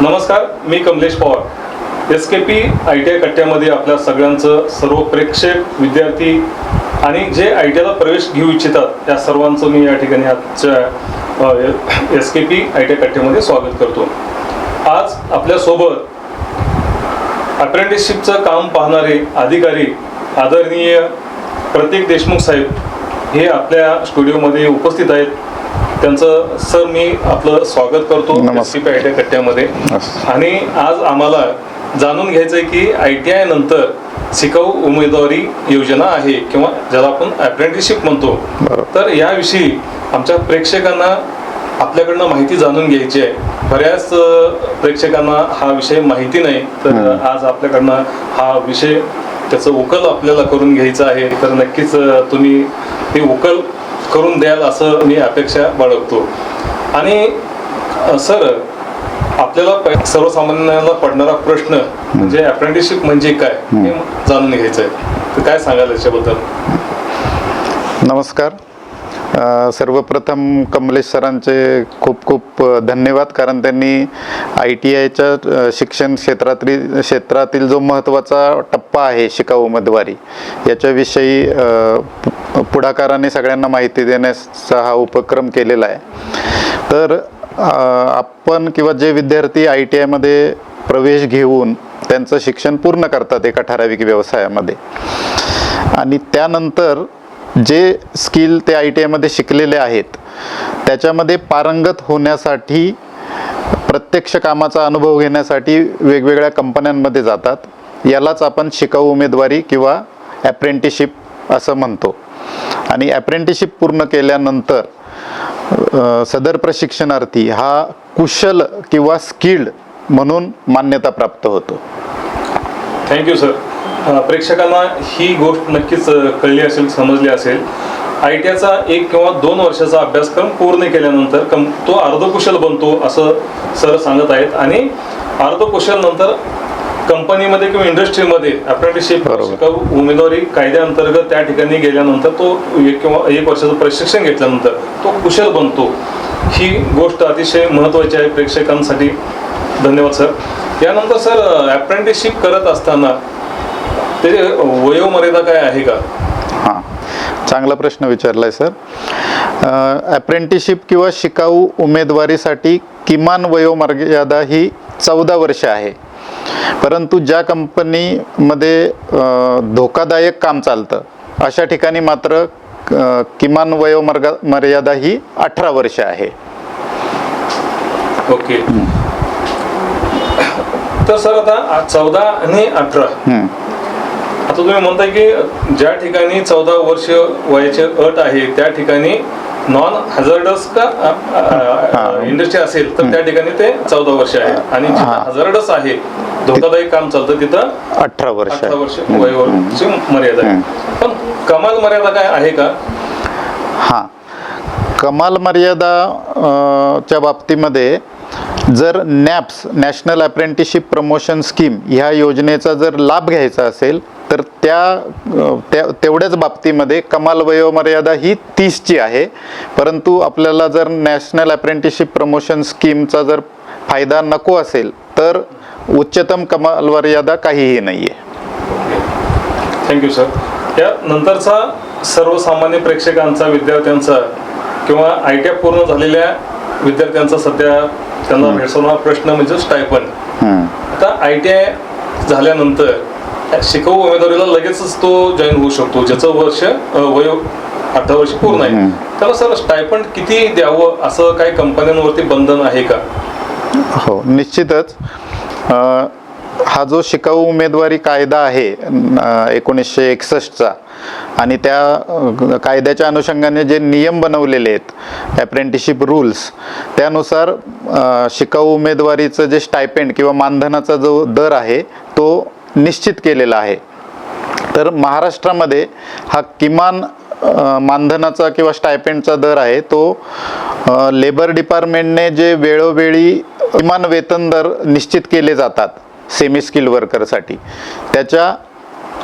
नमस्कार मी Kamlesh Pawar. S K P I T I कट्ट्यामध्ये आपल्या सगळ्यांचं सर्व प्रेक्षक विद्यार्थी आणि जे आय टी आयला प्रवेश घेऊ इच्छितात त्या सर्वांचं मी या ठिकाणी आजच्या S K P I T I कट्ट्यामध्ये स्वागत करतो. आज आपल्यासोबत अप्रेंटिसशिपचं काम पाहणारे अधिकारी आदरणीय प्रतीक देशमुख साहेब हे आपल्या स्टुडिओमध्ये उपस्थित आहेत. त्यांचं सर मी आपलं स्वागत करतो नमस्कार. S P I T I कट्ट्यामध्ये. आणि आज आम्हाला जाणून घ्यायचं आहे की आय टी आय नंतर शिकाऊ उमेदवारी योजना आहे किंवा ज्याला आपण अप्रेंटिसशिप म्हणतो. तर याविषयी आमच्या प्रेक्षकांना आपल्याकडनं माहिती जाणून घ्यायची आहे बऱ्याच प्रेक्षकांना हा विषय माहिती नाही तर आज आपल्याकडनं हा विषय त्याचं उकल आपल्याला करून घ्यायचं आहे तर नक्कीच तुम्ही ते उकल करून द्याल असं मी अपेक्षा बाळगतो. आणि सर आपल्याला सर्वसामान्यांना पडणारा प्रश्न म्हणजे अप्रेंटिसशिप म्हणजे काय हे जाणून घ्यायचं आहे तर काय सांगाल याच्याबद्दल? नमस्कार. सर्वप्रथम कमलेश सरांचे खूप खूप धन्यवाद. कारण त्यांनी आय टी आयच्या शिक्षण क्षेत्रातील क्षेत्रातील जो महत्त्वाचा टप्पा आहे शिकाऊ उमेदवारी याच्याविषयी पुढाकाराने सगळ्यांना माहिती देण्याचा हा उपक्रम केलेला आहे. तर आपण किंवा जे विद्यार्थी आय टी आयमध्ये प्रवेश घेऊन त्यांचं शिक्षण पूर्ण करतात एका ठराविक व्यवसायामध्ये. आणि त्यानंतर जे स्किल ते आय टी आयमध्ये शिकलेले आहेत त्याच्यामध्ये पारंगत होण्यासाठी प्रत्यक्ष कामाचा अनुभव घेण्यासाठी वेगवेगळ्या कंपन्यांमध्ये जातात. यालाच आपण शिकाऊ उमेदवारी किंवा ॲप्रेंटिशिप असं म्हणतो. आणि ॲप्रेंटिशिप पूर्ण केल्यानंतर सदर प्रशिक्षणार्थी हा कुशल किंवा स्किल्ड म्हणून मान्यता प्राप्त होतो. Thank you sir. प्रेक्षकांना ही गोष्ट नक्कीच कळली असेल समजली असेल. आय टी आयचा एक किंवा दोन वर्षाचा अभ्यासक्रम पूर्ण केल्यानंतर कम तो अर्धकुशल बनतो असं सर सांगत आहेत. आणि अर्धकुशल नंतर कंपनीमध्ये किंवा इंडस्ट्रीमध्ये अप्रेंटिसशिप उमेदवारी कायद्याअंतर्गत त्या ठिकाणी गेल्यानंतर तो एक किंवा एक वर्षाचं प्रशिक्षण घेतल्यानंतर तो कुशल बनतो. ही गोष्ट अतिशय महत्त्वाची आहे प्रेक्षकांसाठी. धन्यवाद सर. यानंतर सर अप्रेंटिसशिप करत असताना वयोमर्यादा काय आहे का? हां. चांगला प्रश्न विचारला आहे सर अप्रेंटिशिप किंवा शिकाऊ उमेदवारीसाठी किमान वयोमर्यादा ही चौदा वर्ष आहे. परंतु ज्या कंपनीमध्ये धोकादायक काम चालतं अशा ठिकाणी मात्र किमान वयोमर्गा मर्यादा ही अठरा वर्ष आहे. ओके. तर सर आता चौदा आणि अठरा. आता तुम्ही म्हणताय की ज्या ठिकाणी चौदा वर्ष वयाची अट आहे त्या ठिकाणी नॉन हझार्डस का. इंडस्ट्री असेल तर त्या ठिकाणी ते चौदा वर्ष आहे. आणि जिथं हा. हझार्डस आहे धोकादायक काम चालतं तिथं अठरा वर्ष अठरा वर्ष मर्यादा आहे. पण कमाल मर्यादा काय आहे का? हां. कमाल मर्यादा च्या बाबतीमध्ये जर NAPS national apprenticeship promotion scheme ह्या योजनेचा जर लाभ घ्यायचा असेल तर त्या तेवढ्याच बाबतीमध्ये कमाल वयोमर्यादा ही तीसची आहे. परंतु आपल्याला जर नॅशनल अप्रेंटिसशिप प्रमोशन स्कीमचा जर फायदा नको असेल तर उच्चतम कमाल मर्यादा काहीही नाही आहे थँक्यू सर या नंतरचा सर्वसामान्य प्रेक्षकांचा विद्यार्थ्यांचा किंवा आय टी पूर्ण झालेल्या विद्यार्थ्यांचा सध्या त्यांना भेडसावणारा प्रश्न म्हणजे स्टायपन. आता आय टी आय झाल्यानंतर शिकाऊ उमेदवारीला लगेचच तो जॉईन होऊ शकतो ज्याचं वर्ष वय अठरा वर्ष पूर्ण आहे. त्याला सर स्टायपंड किती द्यावं असं काही कंपन्यांवरती बंधन आहे का? हो निश्चितच. हा जो शिकाऊ उमेदवारी कायदा आहे एकोणीसशे एकसष्टचा आणि त्या कायद्याच्या अनुषंगाने जे नियम बनवलेले आहेत ॲप्रेंटिशिप रूल्स त्यानुसार शिकाऊ उमेदवारीचं जे स्टायपेंड किंवा मानधनाचा जो दर आहे तो निश्चित केलेला आहे. तर महाराष्ट्रामध्ये हा किमान मानधनाचा किंवा स्टायपेंडचा दर आहे तो लेबर डिपार्टमेंटने जे वेळोवेळी किमान वेतन दर निश्चित केले जातात. सेमी स्किल्ड वर्करसाठी त्याच्या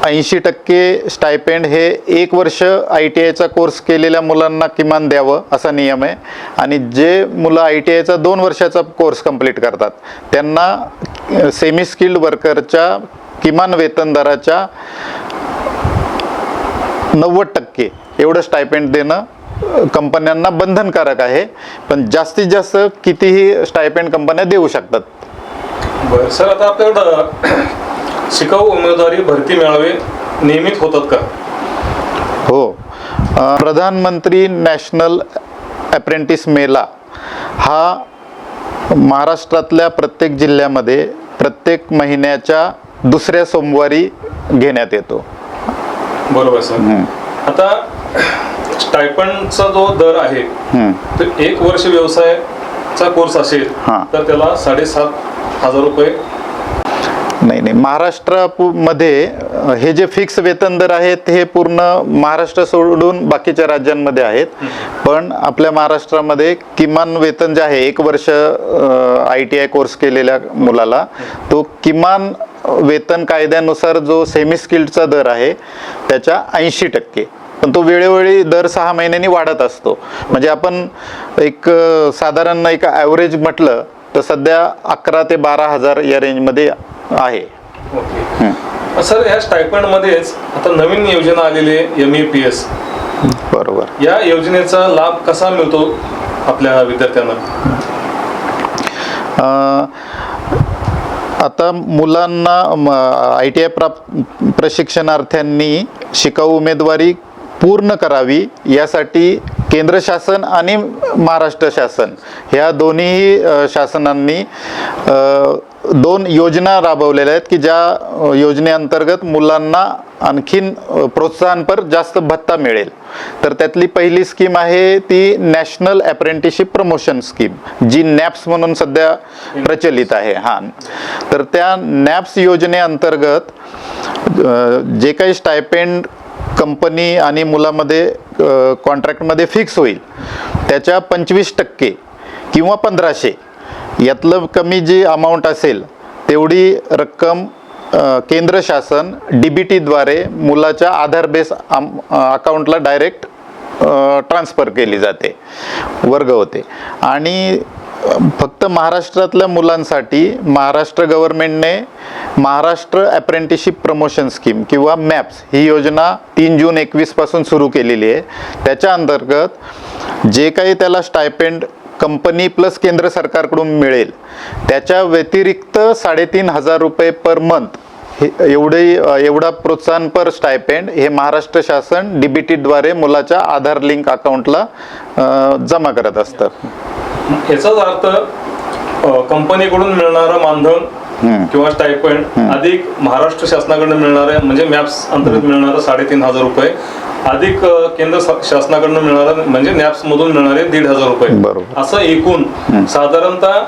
ऐंशी टक्के स्टायपेंड हे एक वर्ष आय टी आयचा कोर्स केलेल्या मुलांना किमान द्यावं असा नियम आहे. आणि जे मुलं आय टी आयचा दोन वर्षाचा कोर्स कंप्लीट करतात त्यांना सेमी स्किल्ड वर्करच्या किमान वेतन दराच्या नव्वद टक्के एवढं स्टायपेंड देणं कंपन्यांना बंधनकारक आहे. पण जास्तीत जास्त कितीही स्टायपेंड कंपन्या देऊ शकतात. बरं. सर आता आपल्याकडं शिकाऊ उमेदवारी भरती मेळावे नियमित होतात का? हो. प्रधानमंत्री नॅशनल अप्रेंटिस मेला हा महाराष्ट्रातल्या प्रत्येक जिल्ह्यामध्ये प्रत्येक महिन्याच्या दुसऱ्या सोमवारी घेण्यात येतो. बरोबर सर. आता स्टायपंडचा जो दर आहे हं. तो एक वर्ष व्यवसायाचा कोर्स असेल हां. तर त्याला साडेसात हजार रुपये? नाही नाही. महाराष्ट्रामध्ये हे जे फिक्स वेतन दर आहेत हे पूर्ण महाराष्ट्र सोडून बाकीच्या राज्यांमध्ये आहेत. पण आपल्या महाराष्ट्रामध्ये किमान वेतन जे आहे एक वर्ष आय टी आय कोर्स केलेल्या मुलाला तो किमान वेतन कायद्यानुसार जो सेमी स्किल्डचा दर आहे त्याच्या ऐंशी टक्के. पण तो वेळोवेळी दर सहा महिन्यांनी वाढत असतो. म्हणजे आपण एक साधारण एक ॲव्हरेज म्हटलं तर सध्या अकरा ते बारा हजार या रेंजमध्ये आहे. ओके. सर या स्टायपंड मध्येच आता नवीन योजना आलेली आहे एम ए पी एस बरोबर. या योजनेचा लाभ कसा मिळतो आपल्या विद्यार्थ्यांना? आता मुलांना आय टी आय प्राप प्रशिक्षणार्थ्यांनी शिकाऊ उमेदवारी पूर्ण करावी यासाठी केंद्र शासन आणि महाराष्ट्र शासन. ह्या दोन्ही शासनांनी दोन योजना राबवलेल्या आहेत की ज्या योजनेअंतर्गत मुलांना आणखीन प्रोत्साहनपर जास्त भत्ता मिळेल. तर त्यातली पहिली स्कीम आहे ती नॅशनल अप्रेंटिसशिप प्रमोशन स्कीम जी नॅप्स म्हणून सध्या प्रचलित आहे. हां. तर त्या नॅप्स योजनेअंतर्गत जे काही स्टायपेंड कंपनी आणि मुलामध्ये कॉन्ट्रॅक्टमध्ये फिक्स होईल. त्याच्या पंचवीस टक्के किंवा पंधराशे यातलं कमी जी अमाऊंट असेल तेवढी रक्कम केंद्र शासन डी बी टीद्वारे मुलाच्या आधार बेस आम अकाउंटला डायरेक्ट ट्रान्सफर केली जाते वर्ग होते. आणि फक्त महाराष्ट्रातल्या मुलांसाठी महाराष्ट्र गव्हर्नमेंटने महाराष्ट्र अप्रेंटिसशिप प्रमोशन स्कीम किंवा मॅप्स ही योजना तीन जून एकवीसपासून सुरू केलेली आहे. त्याच्या अंतर्गत जे काही त्याला स्टायपेंड कंपनी प्लस केंद्र सरकारकडून मिळेल त्याच्या व्यतिरिक्त साडेतीन हजार रुपये पर मंथ हे एवढे एवढा प्रोत्साहनपर स्टायपेंड हे महाराष्ट्र शासन डी बी टीद्वारे मुलाच्या आधार लिंक अकाउंटला जमा करत असतं. याचाच अर्थ कंपनीकडून मिळणारं मानधन किंवा स्टायपंड अधिक महाराष्ट्र शासनाकडून मिळणारं म्हणजे मॅप्स अंतर्गत मिळणारं साडेतीन हजार रुपये. अधिक केंद्र शासनाकडून मिळणारं म्हणजे नॅप्स मधून मिळणारे दीड हजार रुपये. बरोबर. असं एकूण साधारणतः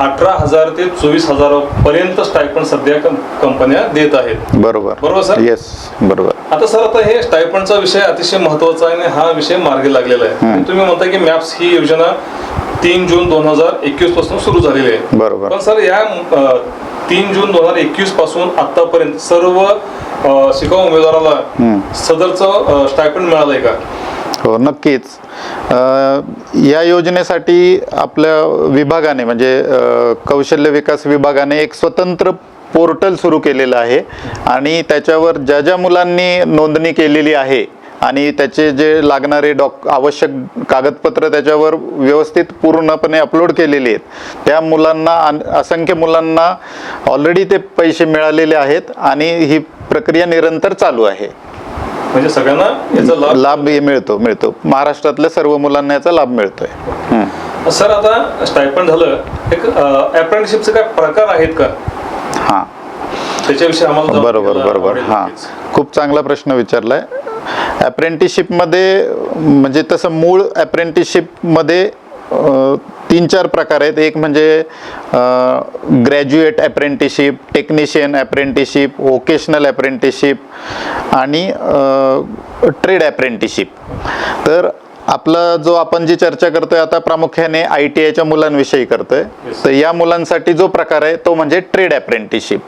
अठरा हजार ते चोवीस हजार पर्यंत स्टायपंड सध्या कंपन्या देत आहेत. बरोबर. बरोबर, सर? येस बरोबर. आता सर आता हे स्टायपंडचा विषय अतिशय महत्त्वाचा आहे आणि हा विषय मार्गी लागलेला आहे. तुम्ही म्हणता की मॅप्स ही योजना तीन जून दोन हजार एकवीसपासून सुरू झालेली आहे. बरोबर. पण सर या तीन जून दोन हजार एकवीसपासून आतापर्यंत सर्व शिकाऊ उमेदवाराला सदरचं स्टायपंड मिळालंय का? हो नक्कीच. या योजनेसाठी आपल्या विभागाने म्हणजे कौशल्य विकास विभागाने एक स्वतंत्र पोर्टल सुरू केलेलं आहे आणि त्याच्यावर ज्या ज्या मुलांनी नोंदणी केलेली आहे आणि त्याचे जे लागणारे डॉक आवश्यक कागदपत्र त्याच्यावर व्यवस्थित पूर्णपणे अपलोड केलेली आहेत त्या मुलांना अन- असंख्य मुलांना ऑलरेडी ते पैसे मिळालेले आहेत आणि ही प्रक्रिया निरंतर चालू आहे. म्हणजे सगळ्यांना याचा लाभ लाभ हे मिळतो मिळतो. महाराष्ट्रातल्या सर्व मुलांना याचा लाभ मिळतोय. सर आता स्टायपंड झालं. एक अप्रेंटिसशिपचे काय प्रकार आहेत का? हां. त्याच्याविषयी आम्हाला बरोबर बरोबर. हां. खूप चांगला प्रश्न विचारलाय. अप्रेंटिसशिपमध्ये म्हणजे तसं मूळ अप्रेंटिसशिपमध्ये तीन चार प्रकार आहेत. एक म्हणजे graduate apprenticeship technician apprenticeship vocational apprenticeship आणि ट्रेड अप्रेंटिसशिप तर आपलं जो आपण जी चर्चा करतोय आता प्रामुख्याने आय टी आयच्या मुलांविषयी करतोय Yes. तर या मुलांसाठी जो प्रकार आहे तो म्हणजे ट्रेड अप्रेंटिसशिप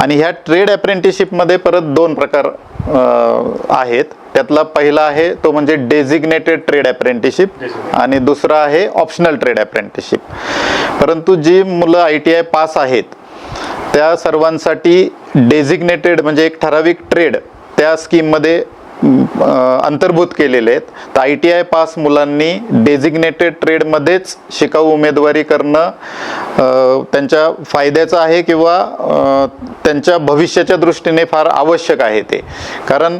आणि ह्या ट्रेड अप्रेंटिसशिपमध्ये परत दोन प्रकार आहेत त्यातला पहिला आहे तो म्हणजे डेझिग्नेटेड ट्रेड अप्रेंटिसशिप. आणि दुसरा आहे ऑप्शनल ट्रेड अप्रेंटिसशिप परंतु जी मुलं आय टी आय पास आहेत त्या सर्वांसाठी डेझिग्नेटेड म्हणजे एक ठराविक ट्रेड त्या स्कीममध्ये अंतर्भूत केलेले आहेत. तर आय टी आय पास मुलांनी डेझिग्नेटेड ट्रेडमध्येच शिकाऊ उमेदवारी करणं त्यांच्या फायद्याचं आहे किंवा त्यांच्या भविष्याच्या दृष्टीने फार आवश्यक आहे ते. कारण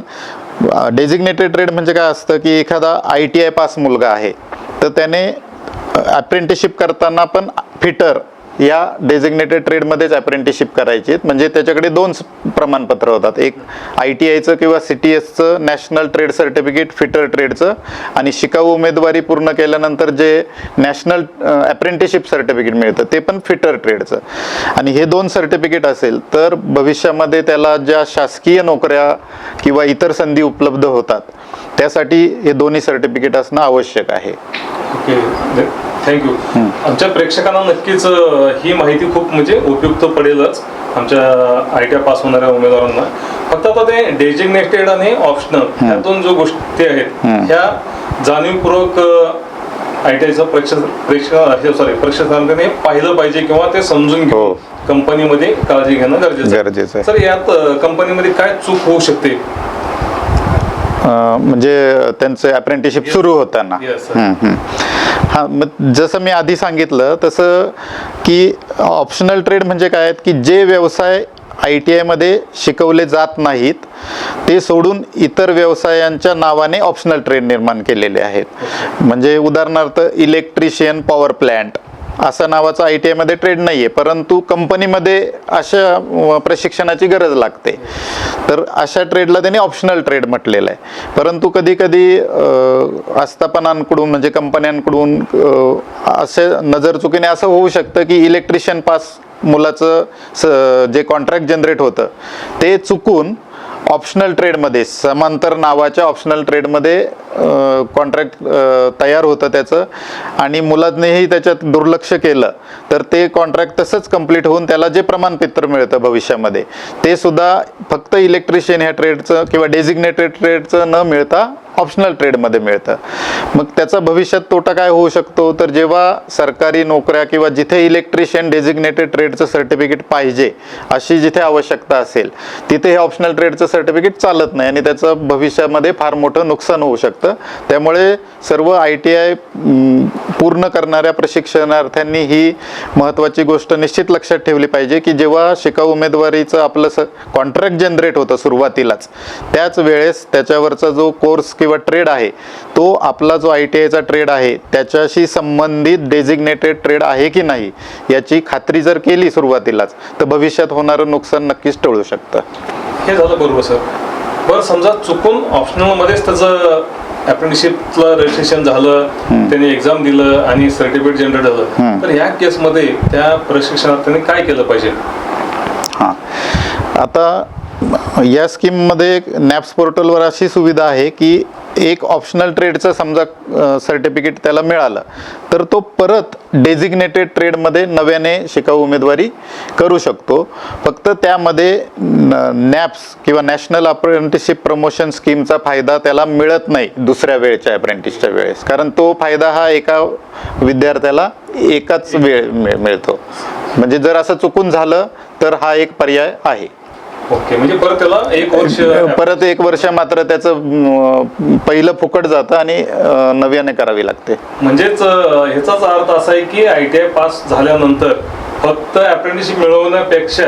डेझिग्नेटेड ट्रेड म्हणजे काय असतं की एखादा आय टी आय पास मुलगा आहे. तर त्याने अप्रेंटिसशिप करताना पण फिटर या डेझिग्नेटेड ट्रेडमध्येच अप्रेंटिसशिप करायची आहेत. म्हणजे त्याच्याकडे दोन प्रमाणपत्र होतात. एक आय टी आयचं किंवा सी टी एसचं नॅशनल ट्रेड सर्टिफिकेट फिटर ट्रेडचं आणि शिकाऊ उमेदवारी पूर्ण केल्यानंतर जे नॅशनल अप्रेंटिसशिप सर्टिफिकेट मिळतं ते पण फिटर ट्रेडचं आणि हे दोन सर्टिफिकेट असेल तर भविष्यामध्ये त्याला ज्या शासकीय नोकऱ्या किंवा इतर संधी उपलब्ध होतात त्यासाठी हे दोन्ही सर्टिफिकेट असणं आवश्यक आहे. थँक्यू आमच्या प्रेक्षकांना नक्कीच ही माहिती खूप म्हणजे उपयुक्त पडेलच आमच्या आय टी पास होणाऱ्या उमेदवारांना. फक्त आता ते डेजिग्नेटेड आणि ऑप्शनल ह्या दोन जो गोष्टी आहेत ह्या जाणीवपूर्वक आय टी आयचं प्रेक्षक प्रेक्षक सॉरी प्रेक्षकांनी पाहिलं पाहिजे किंवा ते समजून हो. घेऊ कंपनीमध्ये काळजी घेणं गरजेचं गरजेचं आहे. सर यात कंपनीमध्ये काय चूक होऊ शकते? म्हणजे त्यांचं अप्रेंटिसशिप सुरू होताना. हा मग जसं मी आधी सांगितलं तसं की ऑप्शनल ट्रेड म्हणजे काय आहेत की जे व्यवसाय आय टी आयमध्ये शिकवले जात नाहीत ते सोडून इतर व्यवसायांच्या नावाने ऑप्शनल ट्रेड निर्माण केलेले आहेत. म्हणजे उदाहरणार्थ इलेक्ट्रिशियन पॉवर प्लॅन्ट असा नावाचा आय टी आयमध्ये ट्रेड नाही आहे परंतु कंपनीमध्ये अशा प्रशिक्षणाची गरज लागते. तर अशा ट्रेडला त्यांनी ऑप्शनल ट्रेड म्हटलेलं आहे. परंतु कधी कधी आस्थापनांकडून म्हणजे कंपन्यांकडून असे नजर चुकीने असं होऊ शकतं की इलेक्ट्रिशियन पास मुलाचं स- जे कॉन्ट्रॅक्ट जनरेट होतं ते चुकून ऑप्शनल ट्रेडमध्ये समांतर नावाच्या ऑप्शनल ट्रेडमध्ये कॉन्ट्रॅक्ट तयार होतं त्याचं. आणि मुलांनीही त्याच्यात दुर्लक्ष केलं तर ते कॉन्ट्रॅक्ट तसंच कंप्लीट होऊन त्याला जे प्रमाणपत्र मिळतं भविष्यामध्ये ते सुद्धा फक्त इलेक्ट्रिशियन ह्या ट्रेडचं किंवा डेझिग्नेटेड ट्रेडचं न मिळता ऑप्शनल ट्रेडमध्ये मिळतं. मग त्याचा भविष्यात तोटा काय होऊ शकतो? तर जेव्हा सरकारी नोकऱ्या किंवा जिथे इलेक्ट्रिशियन डेझिग्नेटेड ट्रेडचं सर्टिफिकेट पाहिजे अशी जिथे आवश्यकता असेल तिथे हे ऑप्शनल ट्रेडचं सर्टिफिकेट चालत नाही आणि त्याचं भविष्यामध्ये फार मोठं नुकसान होऊ शकतं. त्यामुळे सर्व आय टी आय पूर्ण करणाऱ्या प्रशिक्षणार्थ्यांनी ही महत्त्वाची गोष्ट निश्चित लक्षात ठेवली पाहिजे की जेव्हा शिकाऊ उमेदवारीचं आपलं स कॉन्ट्रॅक्ट जनरेट होतं सुरुवातीलाच त्याच वेळेस त्याच्यावरचा जो कोर्स किंवा ट्रेड आहे तो आपला जो आय टी आयचा ट्रेड आहे त्याच्याशी संबंधित डेझिग्नेटेड ट्रेड आहे की नाही याची खात्री जर केली सुरुवातीलाच तर भविष्यात होणारं नुकसान नक्कीच टळू शकतं. हे झालं बरोबर सर. बरं समजा चुकून ऑप्शनल मध्येच त्याचं अप्रेंटिसशिपला रजिस्ट्रेशन झालं त्याने एक्झाम दिलं आणि सर्टिफिकेट जनरेट झालं तर ह्या केसमध्ये त्या प्रशिक्षणार्थ्यांनी काय केलं पाहिजे? हां. आता या स्कीममध्ये नॅप्स पोर्टलवर अशी सुविधा आहे की एक ऑप्शनल ट्रेडचं समजा सर्टिफिकेट त्याला मिळालं तर तो परत डेझिग्नेटेड ट्रेडमध्ये नव्याने शिकाऊ उमेदवारी करू शकतो. फक्त त्यामध्ये नॅप्स किंवा नॅशनल अप्रेंटिसशिप प्रमोशन स्कीमचा फायदा त्याला मिळत नाही दुसऱ्या वेळच्या अप्रेंटिसच्या वेळेस. कारण तो फायदा हा एका विद्यार्थ्याला एकाच वेळ मिळ- मिळतो. म्हणजे जर असं चुकून झालं तर हा एक पर्याय आहे. ओके म्हणजे परत त्याला एक वर्ष परत एक वर्ष मात्र त्याचं पहिलं फुकट जातं आणि नव्याने करावी लागते. म्हणजेच ह्याचाच अर्थ असा आहे की आय टी आय पास झाल्यानंतर फक्त अप्रेंटिसशिप मिळवण्यापेक्षा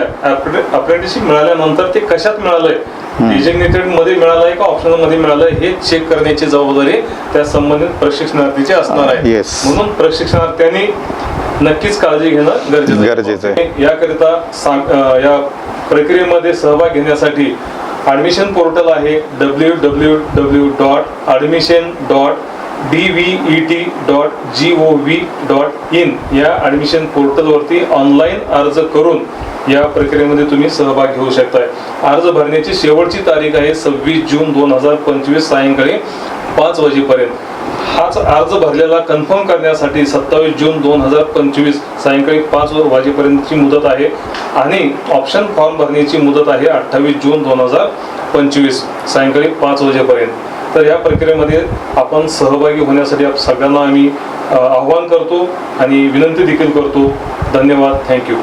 अप्रेंटिसशिप मिळाल्यानंतर ते कशात मिळालंय? डिजिग्नेटेडमध्ये मिळालंय का? ऑप्शनलमध्ये मिळालंय? हे चेक करण्याची जबाबदारी त्या संबंधित प्रशिक्षणार्थीची असणार आहे. म्हणून प्रशिक्षणार्थ्यांनी नक्कीच काळजी घेणं गरजेचं गरजेचं आहे. याकरिता या प्रक्रियेमध्ये सहभाग घेण्यासाठी ॲडमिशन पोर्टल आहे. W W W dot admission dot D V E T dot G O V dot in या ॲडमिशन पोर्टलवरती ऑनलाईन अर्ज करून या प्रक्रियेमध्ये तुम्ही सहभाग घेऊ शकताय. अर्ज भरण्याची शेवटची तारीख आहे सव्वीस जून दोन हजार पंचवीस सायंकाळी पाच वाजेपर्यंत. हाच अर्ज भरलेला कन्फर्म करण्यासाठी सत्तावीस जून दोन हजार पंचवीस सायंकाळी पाच वाजेपर्यंतची मुदत आहे आणि ऑप्शन फॉर्म भरण्याची मुदत आहे अठ्ठावीस जून दोन हजार पंचवीस सायंकाळी पाच वाजेपर्यंत. तर या प्रक्रियेमध्ये आपण सहभागी होण्यासाठी आप सगळ्यांना आम्ही आव्हान करतो आणि विनंती देखील करतो. धन्यवाद. थँक्यू